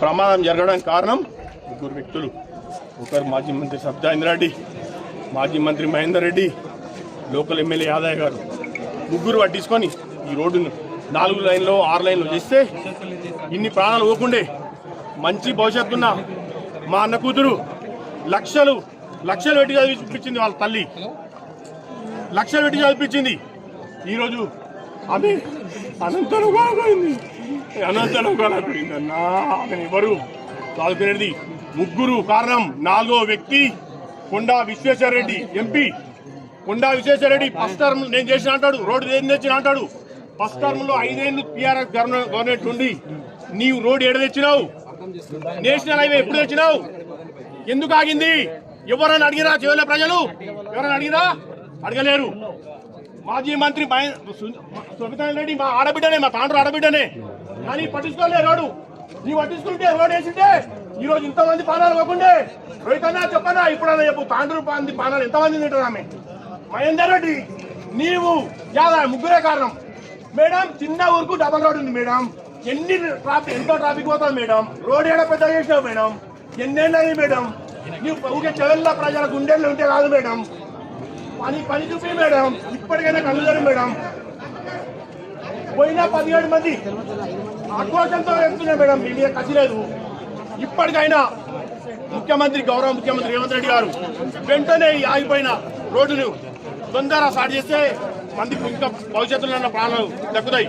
ప్రమాదం జరగడానికి కారణం ముగ్గురు వ్యక్తులు. ఒకరు మాజీ మంత్రి సత్యానంద రెడ్డి మాజీ మంత్రి మహేందర్ రెడ్డి లోకల్ ఎమ్మెల్యే యాదయ్య గారు. ముగ్గురు పట్టించుకొని ఈ రోడ్డును నాలుగు లైన్లో ఆరు లైన్లో చేస్తే ఇన్ని ప్రాణాలు పోకుండే మంచి భవిష్యత్తున్న మా అన్న కూతురు లక్షలు లక్షలు పెట్టి చదివిపించింది వాళ్ళ తల్లి. లక్షలు పెట్టి చదివిపించింది. ఈరోజు ఆమె అనంతరం పోయింది అనంతరం పోయింది అన్నా ఎవరు? చదువుకునేది ముగ్గురు కారణం నాలుగో వ్యక్తి Konda Vishweshwar Reddy MP. Konda Vishweshwar Reddy first term నేను చేసిన అంటాడు రోడ్డు ఏం తెచ్చిన అంటాడు. ఫస్ట్ టర్మ్లో ఐదేళ్ళు టీఆర్ఎస్ గవర్నమెంట్ ఉండి నీవు రోడ్డు ఎడ తెచ్చినావు? నేషనల్ హైవే ఎప్పుడు తెచ్చినావు? ఎందుకు ఆగింది? ఎవరైనా అడిగిరా చివరి ప్రజలు? ఎవరైనా అడిగిరా? అడగలేరు. మాజీ మంత్రి సుమితా రెడ్డి మా ఆడబిడ్డనే మా తాండ్రు ఆడబిడ్డనే. కానీ పట్టించుకోలే రోడ్డు నీ పట్టించుకుంటే రోడ్ వేసింటే ఈ రోజు ఇంతమంది పానాలు పోకుండే. రోహితన్నా చెప్పనా ఇప్పుడన్నా చెప్పు. తాండ్రు మంది పానాలు ఎంతమంది తింటారు ఆమె? మహేందర్ రెడ్డి నీవు యాదా ముగ్గురే కారణం. మేడం చిన్న ఊరుకు డబల్ రోడ్ ఉంది మేడం. ఎన్ని ట్రాఫిక్ ఎంతో ట్రాఫిక్ పోతుంది మేడం? రోడ్ ఏడ పెద్ద చేసినావు మేడం? ఎన్నేళ్ళు మేడం? నీవు ఊకే చెవెళ్ళ ప్రజల గుండెల్లో ఉంటే కాదు మేడం. పని పని చూపి మేడం. ఇప్పటికైనా కళ్ళు మేడం. పోయినా పదిహేడు మంది ఆక్రోశంతో వెళ్తున్నాయి మేడం. మీ మీద కసి లేదు. ఇప్పటికైనా ముఖ్యమంత్రి గౌరవ ముఖ్యమంత్రి రేవంత్ రెడ్డి గారు వెంటనే ఆగిపోయిన రోడ్డును తొందరగా స్టార్ట్ చేస్తే మందికి ఇంకా భవిష్యత్తులో ఉన్న ప్రాణాలు దక్కుతాయి.